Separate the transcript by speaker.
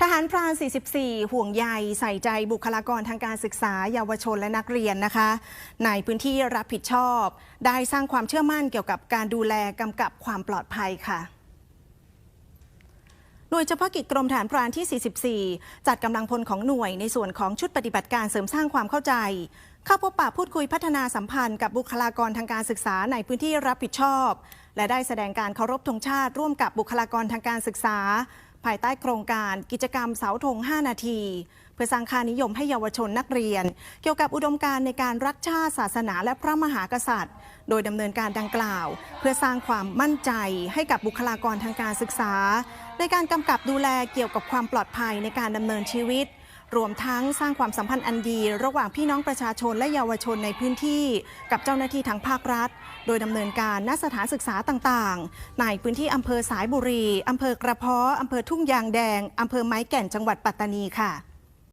Speaker 1: ทหารพราน 44 ห่วงใยใส่ใจบุคลากรทางการศึกษาเยาวชนและนักเรียนนะคะ ในพื้นที่รับผิดชอบ ได้สร้างความเชื่อมั่นเกี่ยวกับการดูแลกำกับความปลอดภัยค่ะหน่วยเฉพาะกิจกรมฐานพรานที่ 44 จัดกำลังพลของหน่วยในส่วนของชุดปฏิบัติการเสริมสร้างความเข้าใจ เข้าพบปะพูดคุยพัฒนาสัมพันธ์กับบุคลากรทางการศึกษาในพื้นที่รับผิดชอบ และได้แสดงการเคารพธงชาติร่วมกับบุคลากรทางการศึกษา ภายใต้โครงการกิจกรรมเสาธง 5 นาที เพื่อสร้างค่านิยมให้เยาวชนนักเรียน เกี่ยวกับอุดมการณ์ในการรักชาติศาสนาและพระมหากษัตริย์ โดยดำเนินการดังกล่าว เพื่อสร้างความมั่นใจให้กับบุคลากรทางการศึกษา ในการกำกับดูแลเกี่ยวกับความปลอดภัยในการดำเนินชีวิต รวมทั้งสร้างความสัมพันธ์อันดี ระหว่างพี่น้องประชาชนและเยาวชนในพื้นที่ กับเจ้าหน้าที่ทางภาครัฐ โดยดำเนินการณสถานศึกษาต่างๆ ในพื้นที่อำเภอสายบุรีอำเภอกระเพาะอำเภอทุ่งยางแดงอำเภอไม้แก่นจังหวัดปัตตานีค่ะ